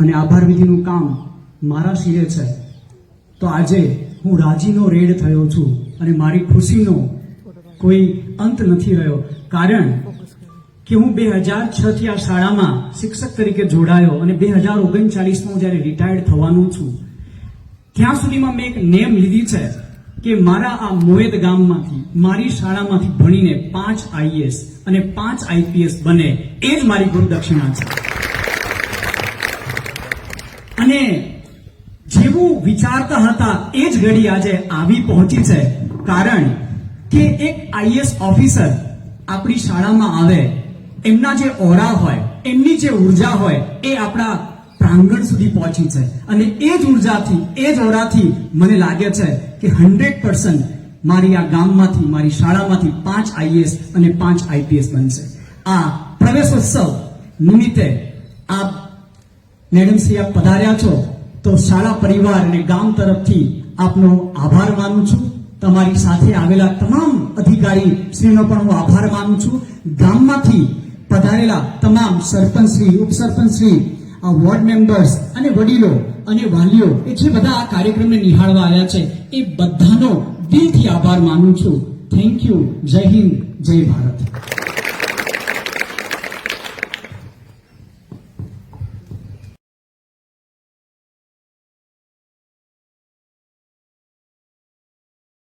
અને આભાર વિધિનું કામ મારા શિરે છે. તો આજે હું રાજીનો રેડ થયો છું અને મારી ખુશીનો કોઈ અંત નથી રહ્યો. કારણ કે હું બે હજાર છથી આ શાળામાં શિક્ષક તરીકે જોડાયો અને બે હજાર ઓગણચાલીસમાં હું જ્યારે રિટાયર્ડ થવાનું છું, ત્યાં સુધીમાં મેં એક નેમ લીધી છે કે મારા આ મોએદ ગામમાંથી, મારી શાળામાંથી ભણીને પાંચ આઈએસ અને પાંચ આઈપીએસ બને. એ જ મારી ગુરુ દક્ષિણા છે. અને જેવું વિચારતા હતા એ જ ઘડી આજે આવી પહોંચી છે. કારણ કે એક આઈએસ ઓફિસર આપણી શાળામાં આવે, એમના જે ઓરા હોય, એમની જે ઊર્જા હોય, એ આપણા પ્રાંગણ સુધી પહોંચી છે. અને એ જ ઉર્જાથી, એ જ ઓરાથી મને લાગે છે કે હંડ્રેડ પર્સન્ટ મારી આ ગામમાંથી, મારી શાળામાંથી પાંચ આઈએસ અને પાંચ આઈપીએસ બનશે. આ પ્રવેશોત્સવ નિમિત્તે આપ મેડમ આપ પધાર્યા છો, તો શાળા પરિવાર અને ગામ તરફથી આપનો આભાર માનું છું. તમારી સાથે આવેલા તમામ અધિકારી શ્રીનો પણ હું આભાર માનું છું. ગામમાંથી પધારેલા તમામ સરપંચ શ્રી ઉપસરપંચ શ્રી, આ વોર્ડ મેમ્બર્સ અને વડીલો અને વાલીઓ, એ જે બધા આ કાર્યક્રમને નિહાળવા આવ્યા છે, એ બધાનો દિલથી આભાર માનું છું. Thank you. જય હિન્દ. જય ભારત.